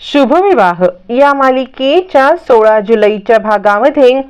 शुभविवाह. या मालिकेच्या सोळा जुलैच्या भागामध्ये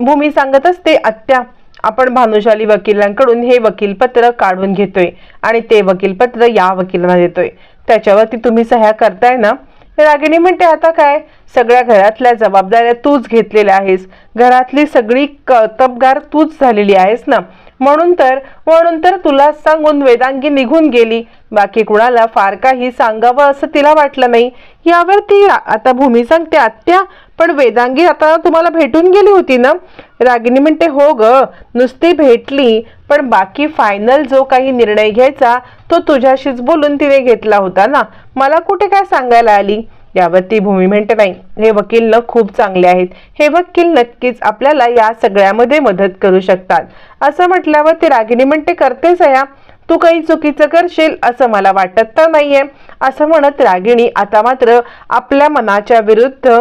भूमी सांगत असते आत्या आपण भानुशाली वकिलांकडून हे वकीलपत्र काढून घेतोय आणि ते वकीलपत्र या वकिलांना देतोय. त्याच्यावरती तुम्ही सह्या करताय ना? रागिणी म्हणते आता काय? सगळ्या घरातल्या जबाबदाऱ्या तूच घेतलेल्या आहेस. घरातली सगळी कर्तबगार तूच झालेली आहेस ना? म्हणून तर म्हणून तर तुला सांगून वेदांगी निघून गेली. बाकी कुणाला फार काही सांगावं असं तिला वाटलं नाही. यावर ती आता भूमी सांगते आत्या पण वेदांगी आता तुम्हाला भेटून गेली होती ना? रागिनी म्हणते हो ग नुसती भेटली पण बाकी फायनल जो काही निर्णय घ्यायचा तो तुझ्याशीच बोलून तिने घेतला होता ना? मला कुठे काय सांगायला आली? यावर ती भूमी म्हणते नाही हे वकील न खूप चांगले आहेत. हे वकील नक्कीच आपल्याला या सगळ्यामध्ये मदत करू शकतात. असं म्हटल्यावर ती रागिणी म्हणते करतेच या तू काही चुकीचं करशील असं मला वाटत तर नाहीये. असं म्हणत रागिणी आता मात्र आपल्या मनाच्या विरुद्ध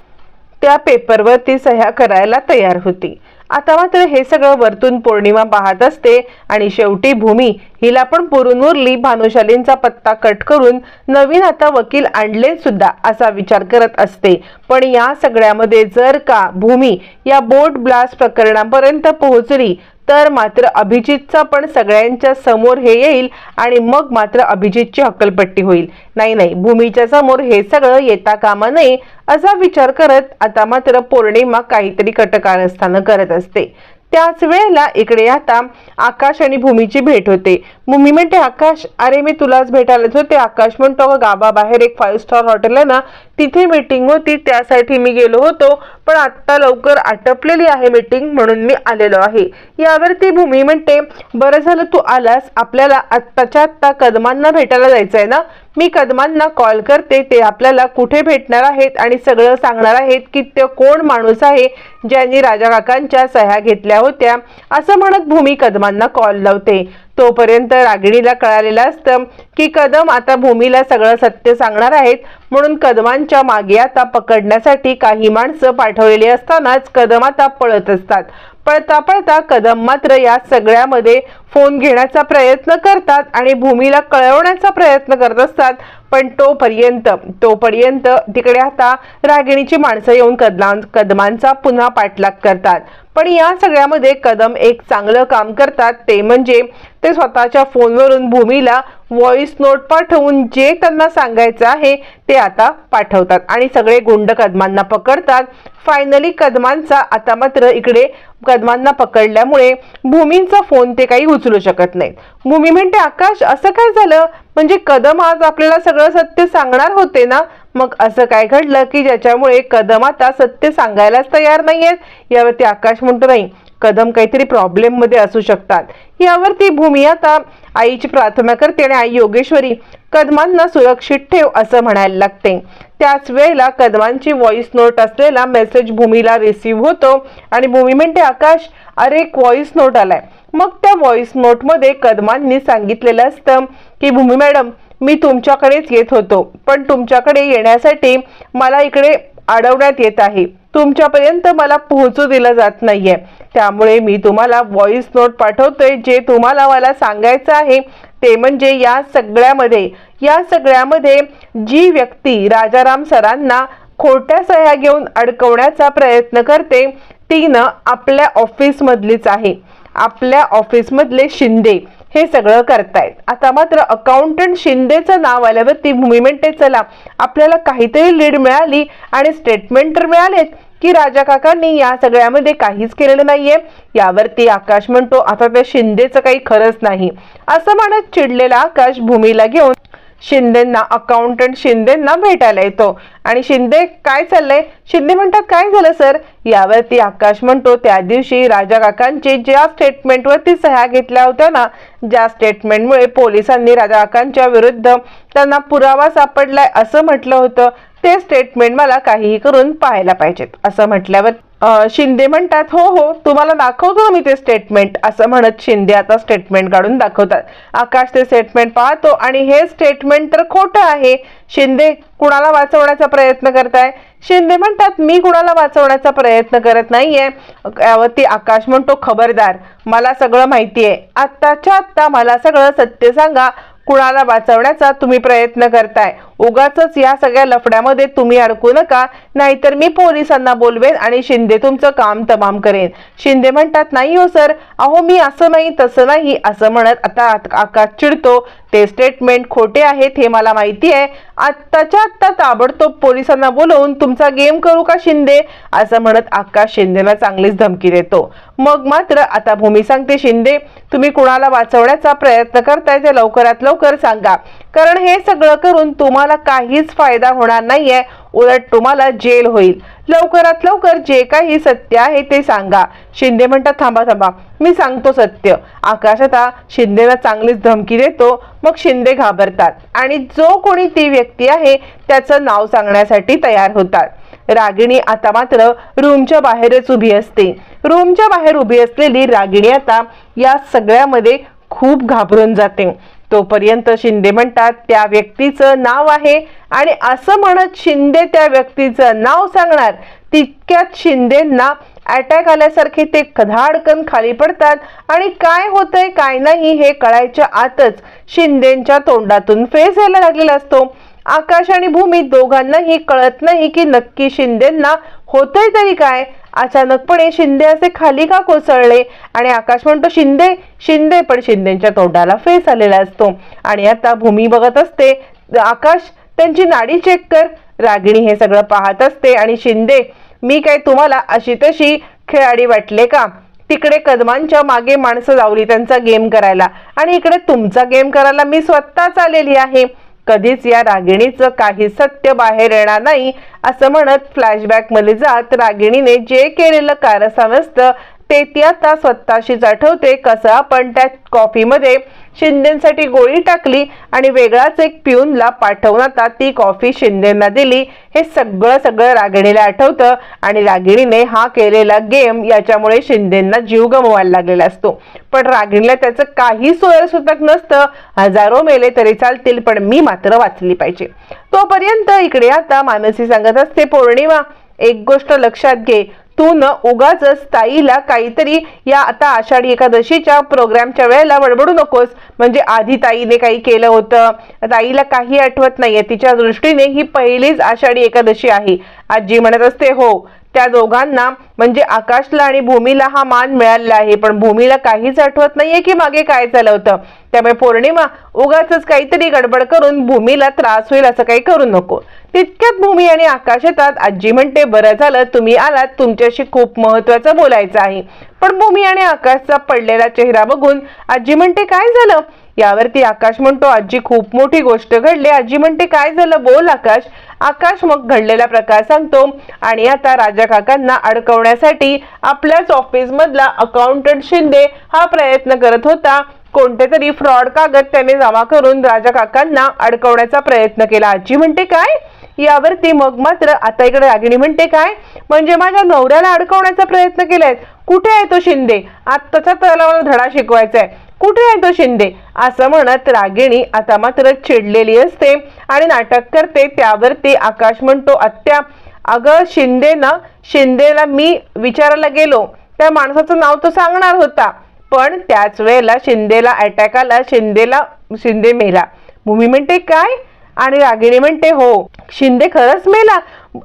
त्या पेपरवर ती सह्या करायला तयार होती. आता मात्र हे सगळं वरतून पौर्णिमा पाहत असते आणि शेवटी भूमी हिला पण पुरून उरली. भानुशालींचा पत्ता कट करून नवीन आता वकील आणले सुद्धा असा विचार करत असते. पण या सगळ्यामध्ये जर का भूमी या बोट ब्लास्ट प्रकरणापर्यंत पोहोचली तर मात्र अभिजितचा पण सगळ्यांच्या समोर हे येईल आणि मग मात्र अभिजितची हक्कलपट्टी होईल. नाही नाही भूमीच्या समोर हे सगळं येता कामा नये असा विचार करत आता मात्र पौर्णिमा काहीतरी कटकारस्थानं करत असते. त्याच वेळेला इकडे आता आकाश आणि भूमीची भेट होते. भूमी म्हणते आकाश अरे मी तुलाच भेटायलाच होते. आकाश म्हणतो गावाबाहेर एक फाईव्ह स्टार हॉटेल आहे ना तिथे मीटिंग होती त्यासाठी मी गेलो होतो. पण आत्ता लवकर आटपलेली आहे मीटिंग म्हणून मी आलेलो आहे. यावरती भूमी म्हणते बरं झालं तू आलास आपल्याला आत्ताच्या आत्ता कदमांना भेटायला जायचं आहे ना? मी कदमांना कॉल करते ते आपल्याला कुठे भेटणार आहेत आणि सगळं सांगणार आहेत की ते कोण माणूस आहे ज्यांनी राजा काकांच्या सह्या घेतल्या होत्या? असं म्हणत भूमी कदमांना कॉल लावते. तोपर्यंत रागिणीला कळालेलं असतं की कदम आता भूमीला सगळं सत्य सांगणार आहेत. म्हणून कदमांच्या मागे आता पकडण्यासाठी काही माणसं पाठवलेली असतानाच कदम आता पळत असतात. पळता पळता कदम मात्र या सगळ्यामध्ये फोन घेण्याचा प्रयत्न करतात आणि भूमीला कळवण्याचा प्रयत्न करत असतात. पण तोपर्यंत तोपर्यंत तिकडे आता रागिणीची माणसं येऊन कदला कदमांचा पुन्हा पाठलाग करतात. पण या सगळ्यामध्ये कदम एक चांगलं काम करतात. ते म्हणजे ते स्वतःच्या फोनवरून भूमीला व्हॉइस नोट पाठवून जे त्यांना सांगायचं आहे ते आता पाठवतात. आणि सगळे गुंड कदमांना पकडतात. फायनली कदमांचा आता मात्र इकडे कदमांना पकडल्यामुळे भूमींचा फोन ते काही उचलू शकत नाहीत. भूमी म्हणते आकाश असं काय झालं? म्हणजे कदम आज आपल्याला सगळं सत्य सांगणार होते ना? मग असं काय घडलं की ज्याच्यामुळे कदम आता सत्य सांगायलाच तयार नाहीयेत? यावरती आकाश म्हणतो नाही कदम काहीतरी प्रॉब्लेममध्ये असू शकतात. यावरती भूमी आता आईची प्रार्थना करते आणि आई योगेश्वरी कदमांना सुरक्षित ठेव असं म्हणायला लागते. त्याच वेळेला कदमांची व्हॉइस नोट असलेला मेसेज भूमीला रिसीव्ह होतो आणि भूमी म्हणते आकाश अरे एक व्हॉइस नोट आलाय. मग त्या व्हॉइस नोटमध्ये कदमांनी सांगितलेलं असतं की भूमी मॅडम मी तुमच्याकडेच येत होतो पण तुमच्याकडे येण्यासाठी मला इकडे अडवण्यात येत आहे. तुमच्यापर्यंत मला पोहोचू दिलं जात नाहीये. त्यामुळे मी तुम्हाला व्हॉइस नोट पाठवतोय. जे तुम्हाला मला सांगायचं आहे ते म्हणजे या सगळ्यामध्ये या सगळ्यामध्ये जी व्यक्ती राजाराम सरांना खोट्या सह्या घेऊन अडकवण्याचा प्रयत्न करते ती न आपल्या ऑफिसमधलीच आहे. आपल्या ऑफिसमधले शिंदे. हे सगळं करतायत. आता मात्र अकाउंटंट शिंदेचं नाव आल्यावरती भूमी चला आपल्याला काहीतरी लीड मिळाली आणि स्टेटमेंट तर मिळालेत की राजा काकांनी या सगळ्यामध्ये काहीच केलेलं नाहीये. यावरती आकाश म्हणतो आता त्या शिंदेचं काही खरंच नाही. असं म्हणत चिडलेला आकाश भूमीला घेऊन शिंदेंना अकाउंटंट शिंदेंना भेटायला येतो. आणि शिंदे काय चाललंय? शिंदे म्हणतात काय झालं सर? यावरती आकाश म्हणतो त्या दिवशी राजा काकांची ज्या स्टेटमेंटवरती सह्या घेतल्या होत्या ना ज्या स्टेटमेंटमुळे पोलिसांनी राजा काकांच्या विरुद्ध त्यांना पुरावा सापडलाय असं म्हटलं होतं. ते स्टेटमेंट मला काहीही करून पाहायला पाहिजेत. असं म्हटल्यावर शिंदे म्हणतात हो हो तुम्हाला दाखवतो मी ते स्टेटमेंट असं म्हणत शिंदे आता स्टेटमेंट काढून दाखवतात. आकाश ते स्टेटमेंट पाहतो आणि हे स्टेटमेंट तर खोटं आहे. शिंदे कुणाला वाचवण्याचा प्रयत्न करताय? शिंदे म्हणतात मी कुणाला वाचवण्याचा प्रयत्न करत नाहीये. यावरती आकाश म्हणतो खबरदार मला सगळं माहिती आहे आत्ताच्या आत्ता मला सगळं सत्य सांगा. कुणाला वाचवण्याचा तुम्ही प्रयत्न करताय? उगाच या सगळ्या लफड्यामध्ये तुम्ही अडकू नका नाहीतर मी पोलिसांना बोलवेन आणि शिंदे तुमचं काम तमाम करेन. शिंदे म्हणतात नाही हो सर. अहो मी असं नाही तसं नाही असं म्हणत आता आकाश चिडतो. ते स्टेटमेंट खोटे आहेत हे मला माहिती आहे. आत्ताच्या आत्ता ताबडतोब पोलिसांना बोलवून तुमचा गेम करू का शिंदे? असं म्हणत आकाश शिंदेला चांगलीच धमकी देतो. मग मात्र आता भूमी सांगते शिंदे तुम्ही कुणाला वाचवण्याचा प्रयत्न करताय ते लवकरात लवकर सांगा. कारण हे सगळं करून तुम्हाला काहीच फायदा होणार नाहीये. उलट तुम्हाला जेल होईल. लवकरात लवकर जे काही सत्य आहे ते सांगा. शिंदे म्हणतात थांबा थांबा. मी सांगतो सत्य. आकाश आता शिंदेला चांगलीच धमकी देतो. मग शिंदे घाबरतात. आणि जो कोणी ती व्यक्ती आहे त्याचं नाव सांगण्यासाठी तयार होतात. रागिणी आता मात्र रूमच्या बाहेरच उभी असते. रूमच्या बाहेर उभी असलेली रागिणी आता या सगळ्यामध्ये खूप घाबरून जाते. तोपर्यंत शिंदे म्हणतात त्या व्यक्तीचं नाव आहे आणि असं म्हणत शिंदे त्या व्यक्तीचं नाव सांगणार तितक्यात शिंदेंना अटॅक आल्यासारखे ते कधाडकन खाली पडतात आणि काय होतंय काय नाही हे कळायच्या आतच शिंदेच्या तोंडातून फेस यायला लागलेला असतो. आकाश आणि भूमी दोघांनाही कळत नाही की नक्की शिंदेंना होतंय तरी काय? अचानकपणे शिंदे असे खाली का कोसळले? आणि आकाश म्हणतो शिंदे शिंदे. पण शिंदेच्या तोंडाला फेस आलेला असतो. आणि आता भूमी बघत असते. आकाश त्यांची नाडी चेक कर. रागिणी हे सगळं पाहत असते. आणि शिंदे मी काय तुम्हाला अशी तशी खेळाडी वाटले का? तिकडे कदमांच्या मागे माणसं लावली त्यांचा गेम करायला. आणि इकडे तुमचा गेम करायला मी स्वतःच आलेली आहे. कधीच या रागिणीचं काही सत्य बाहेर येणार नाही असं म्हणत फ्लॅशबॅकमध्ये जात रागिणीने जे केलेलं कारस्थान ते ती आता स्वतःशीच आठवते कसं? आपण त्या कॉफीमध्ये शिंदेसाठी गोळी टाकली आणि वेगळाच एक पिऊनला पाठवून आता ती कॉफी शिंदेना दिली. हे सगळं सगळं रागिणीला आठवतं आणि रागिणीने हा केलेला गेम याच्यामुळे शिंदेना जीव गमवायला लागलेला असतो. पण रागिणीला त्याचं काही सोयरसुतक नसतं. हजारो मेले तरी चालतील पण मी मात्र वाचली पाहिजे. तोपर्यंत इकडे आता मानसी सांगत असते पौर्णिमा एक गोष्ट लक्षात घे. तू न उगाच ताईला काहीतरी या आता आषाढी एकादशीच्या प्रोग्रामच्या वेळेला बडबडू नकोस. म्हणजे आधी ताईने काही केलं होतं. ताईला काही आठवत नाहीये. तिच्या दृष्टीने ही पहिलीच आषाढी एकादशी आहे. आजी म्हणत असते हो त्या दोघांना म्हणजे आकाशला आणि भूमीला हा मान मिळालेला आहे. पण भूमीला काहीच आठवत नाहीये की मागे काय झालं होतं. त्यामुळे पौर्णिमा उगाच काहीतरी गडबड करून भूमीला त्रास होईल असं काही करू नको. तितक्यात भूमी आणि आकाश येतात. आजी म्हणते बरं झालं तुम्ही आलात. तुमच्याशी खूप महत्वाचं बोलायचं आहे. पण भूमी आणि आकाशचा पडलेला चेहरा बघून आजी म्हणते काय झालं? यावरती आकाश म्हणतो आजी खूप मोठी गोष्ट घडली. आजी म्हणते काय झालं? बोल आकाश. आकाश मग घडलेला प्रकार सांगतो आणि आता राजा काकांना अडकवण्यासाठी आपल्याच ऑफिस मधला अकाउंटंट शिंदे हा प्रयत्न करत होता. कोणते तरी फ्रॉड कागद त्याने जमा करून राजा काकांना अडकवण्याचा प्रयत्न केला. आजी म्हणते काय? यावरती मग मात्र आता इकडे रागिणी म्हणते काय? म्हणजे माझ्या नवऱ्याला अडकवण्याचा प्रयत्न केलाय कुठे आहे तो शिंदे? आत्ताचा त्याला मला धडा शिकवायचा आहे कुठे आहे तो शिंदे? असं म्हणत रागिणी आता मात्र चिडलेली असते आणि नाटक करते. त्यावरती आकाश म्हणतो आत्या अगं शिंदे ना शिंदेला मी विचारायला गेलो. त्या माणसाचं नाव तो सांगणार होता. पण त्याच वेळेला शिंदेला अटॅक आला. शिंदेला शिंदे मेला. मुमी म्हणते काय? आणि रागिणी म्हणते हो शिंदे खरंच मेला.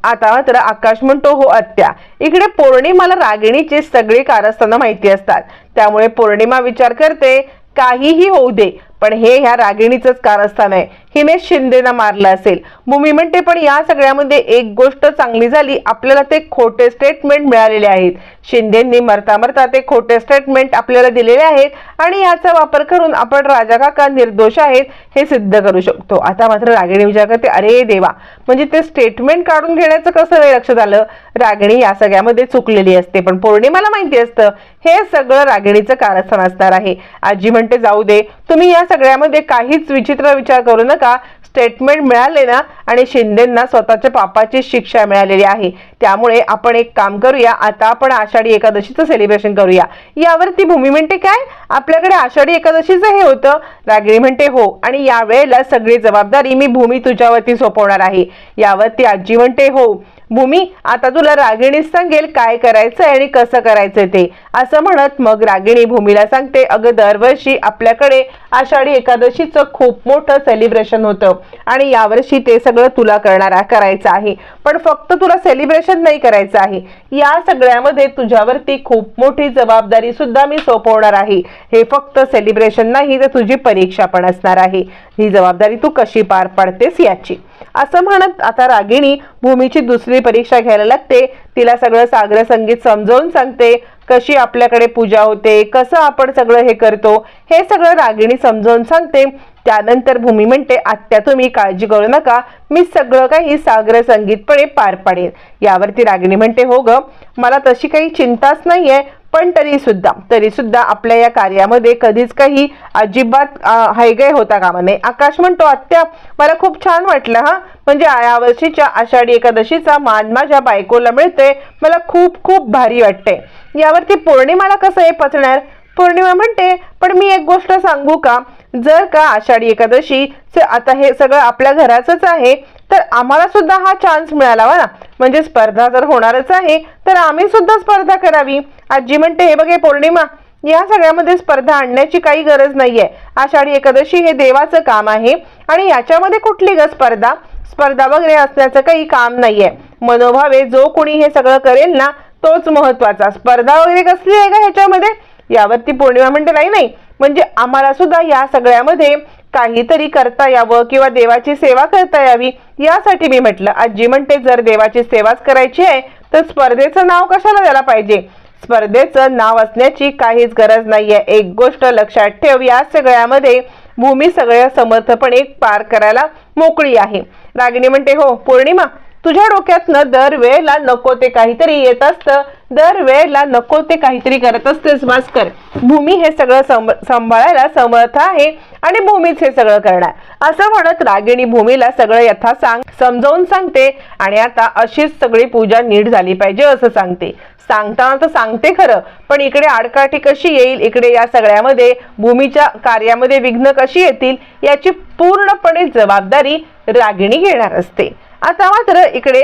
आता मात्र आकाश म्हणतो हो आत्या. इकडे पौर्णिमाला रागिणीचे सगळे कारस्थानं माहिती असतात. त्यामुळे पौर्णिमा विचार करते काहीही होऊ दे पण हे ह्या रागिणीचंच कारस्थान आहे. हिने शिंदेना मारलं असेल. भूमी म्हणते पण या सगळ्यामध्ये एक गोष्ट चांगली झाली. आपल्याला ते खोटे स्टेटमेंट मिळालेले आहेत. शिंदेंनी मरता मरता ते खोटे स्टेटमेंट आपल्याला दिलेले आहेत आणि याचा वापर करून आपण राजा काका निर्दोष आहेत हे सिद्ध करू शकतो. आता मात्र रागिणी विचार करते अरे देवा. म्हणजे ते स्टेटमेंट काढून घेण्याचं कसं नाही लक्षात आलं? रागिणी या सगळ्यामध्ये चुकलेली असते. पण पौर्णिमाला माहिती असतं हे सगळं रागिणीचं कारस्थान असणार आहे. आजी म्हणते जाऊ दे. तुम्ही या सगळ्यामध्ये काहीच विचित्र विचार करू नका. स्टेटमेंट मिळाले ना आणि शिंदेंना स्वतःच्या पापाची शिक्षा मिळालेली आहे. त्यामुळे आपण एक काम करूया आता आपण आषाढी एकादशीचं सेलिब्रेशन करूया. यावरती भूमी म्हणते काय? आपल्याकडे आषाढी एकादशीचं हे होतं. रागिणी म्हणते हो. आणि यावेळेला सगळी जबाबदारी मी भूमी तुझ्यावरती सोपवणार आहे. यावरती आजी म्हणते हो. भूमी आता तुला रागिणी सांगेल काय करायचंय आणि कसं करायचंय ते. असं म्हणत मग रागिणी भूमीला सांगते अगं दरवर्षी आपल्याकडे आषाढी एकादशीचं खूप मोठं सेलिब्रेशन होतं आणि यावर्षी ते सगळं तुला करणार करायचं आहे. पण फक्त तुला सेलिब्रेशन नाही करायचं आहे. या सगळ्यामध्ये तुझ्यावरती खूप मोठी जबाबदारी सुद्धा मी सोपवणार आहे. हे फक्त सेलिब्रेशन नाही तर तुझी परीक्षा पण असणार आहे. ही जबाबदारी तू कशी पार पाडतेस याची? असं म्हणत आता रागिणी भूमीची दुसरी परीक्षा घ्यायला लागते. तिला सगळं सागर संगीत समजावून सांगते. कशी आपल्याकडे पूजा होते कसं आपण सगळं हे करतो हे सगळं रागिणी समजावून सांगते. त्यानंतर भूमी म्हणते आत्या तुम्ही काळजी करू नका. मी सगळं काही सागर संगीतपणे पार पाडेन. यावरती रागिणी म्हणते हो ग. मला तशी काही चिंताच नाहीये. पण तरी सुद्धा तरी सुद्धा आपल्या या कार्यामध्ये कधीच काही अजिबात अं, हायगय होता कामा नये. आकाश म्हणतो आत्या मला खूप छान वाटलं हा. म्हणजे यावर्षीच्या आषाढी एकादशीचा मान माझ्या बायकोला मिळते मला खूप खूप भारी वाटते यावरती पौर्णिमाला कसं हे पचणार? पौर्णिमा म्हणते पण मी एक गोष्ट सांगू का? जर का आषाढी एकादशी आता हे सगळं आपल्या घराचंच आहे तर आम्हाला सुद्धा हा चान्स मिळाला ना? म्हणजे स्पर्धा जर होणारच आहे तर आम्ही सुद्धा स्पर्धा करावी. आजी म्हणते हे बघे पौर्णिमा या सगळ्यामध्ये स्पर्धा आणण्याची काही गरज नाहीये. आषाढी एकादशी हे देवाचं काम आहे आणि याच्यामध्ये कुठली ग स्पर्धा? स्पर्धा वगैरे असण्याचं काही काम नाहीये. मनोभावे जो कोणी हे सगळं करेल ना तोच महत्त्वाचा स्पर्धा वगैरे कसली आहे का ह्याच्यामध्ये? यावरती पौर्णिमा म्हणते नाही नाही. म्हणजे आम्हाला सुद्धा या सगळ्यामध्ये काहीतरी करता यावं किंवा देवाची सेवा करता यावी यासाठी मी म्हटलं. आजी म्हणते जर देवाची सेवाच करायची आहे तर स्पर्धेचं नाव कशाला द्यायला पाहिजे? स्पर्धेचं नाव असण्याची काहीच गरज नाही आहे एक गोष्ट लक्षात ठेव या सगळ्यामध्ये भूमी सगळ्या समर्थपणे पार करायला मोकळी आहे. रागिणी म्हणते हो पौर्णिमा तुझ्या डोक्यातनं दरवेळेला नको ते काहीतरी येत असतं. दरवेळेला नको ते काहीतरी करत असतेच भास्कर. भूमी हे सगळं सांभाळायला समर्थ आहे आणि भूमीच हे सगळं करणार. असं म्हणत रागिणी भूमीला सगळं यथा सांग समजावून सांगते आणि आता अशीच सगळी पूजा नीट झाली पाहिजे असं सांगते. सांगताना तर सांगते खरं पण इकडे आडकाठी कशी येईल? इकडे या सगळ्यामध्ये भूमीच्या कार्यामध्ये विघ्न कशी येतील? याची पूर्णपणे जबाबदारी रागिणी घेणार असते. आता मात्र इकडे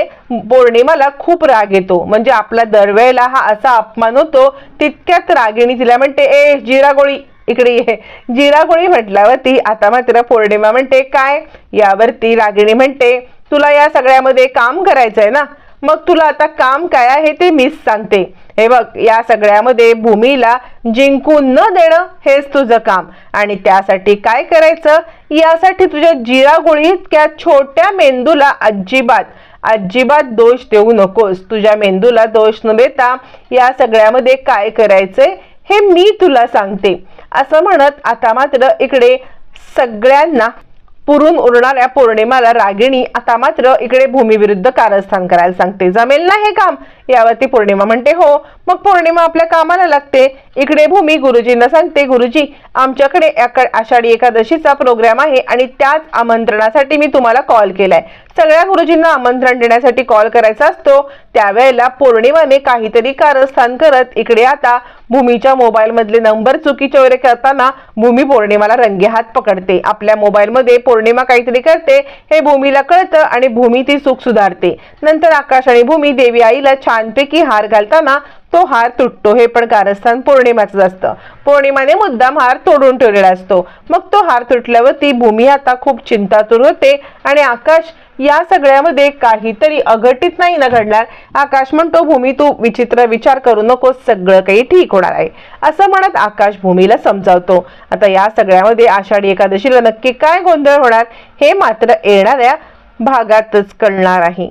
पौर्णिमाला खूप राग येतो. म्हणजे आपला दरवेळेला हा असा अपमान होतो तितक्यात रागिणी तिला म्हणते ए जिरागोळी इकडे ये. जिरागोळी म्हटल्यावरती आता मात्र पौर्णिमा म्हणते काय? यावरती रागिणी म्हणते तुला या सगळ्यामध्ये काम करायचंय ना? मग तुला आता काम काय आहे ते मीच सांगते. हे बघ या सगळ्यामध्ये भूमीला जिंकून न देणं हेच तुझं काम. आणि त्यासाठी काय करायचं? यासाठी तुझ्या जिरागुळी इतक्या छोट्या मेंदूला अजिबात अजिबात दोष देऊ नकोस. तुझ्या मेंदूला दोष न देता या सगळ्यामध्ये काय करायचंय हे मी तुला सांगते. असं म्हणत आता मात्र इकडे सगळ्यांना पुरून उरणाऱ्या पौर्णिमाला रागिणी आता मात्र इकडे भूमीविरुद्ध कारस्थान करायला सांगते. जमेल ना हे काम? यावरती पौर्णिमा म्हणते हो. मग पौर्णिमा आपल्या कामाला लागते. इकडे भूमी गुरुजींना सांगते गुरुजी आमच्याकडे एका- आषाढी एकादशीचा प्रोग्राम आहे आणि त्याच आमंत्रणासाठी मी तुम्हाला कॉल केलाय. सगळ्या गुरुजींना आमंत्रण देण्यासाठी कॉल करायचा असतो. त्यावेळेला पौर्णिमाने काहीतरी कारस्थान करत इकडे आता भूमीच्या मोबाईलमधले नंबर चुकीचे वगैरे करताना भूमी पौर्णिमाला रंगेहात पकडते. आपल्या मोबाईलमध्ये पौर्णिमा काहीतरी करते हे भूमीला कळतं आणि भूमी ती चूक सुधारते. नंतर आकाश आणि भूमी देवी आईला छानपैकी हार घालताना तो हार तुटतो. हे पण कारस्थान पौर्णिमाचंच असतं. पौर्णिमाने मुद्दाम हार तोडून ठेवलेला असतो. मग तो हार तुटल्यावर ती भूमी आता खूप चिंतातूर होते आणि आकाश या सगळ्यामध्ये काहीतरी अघटित नाही ना घडणार. आकाश म्हणतो भूमी तू विचित्र विचार करू नकोस सगळं काही ठीक होणार आहे. असं म्हणत आकाश भूमीला समजावतो. आता या सगळ्यामध्ये आषाढी एकादशीला नक्की काय गोंधळ होणार हे मात्र येणाऱ्या भागातच कळणार आहे.